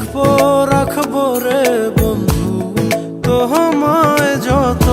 রাখব রাখব রে বন্ধু। তো তোমায় যত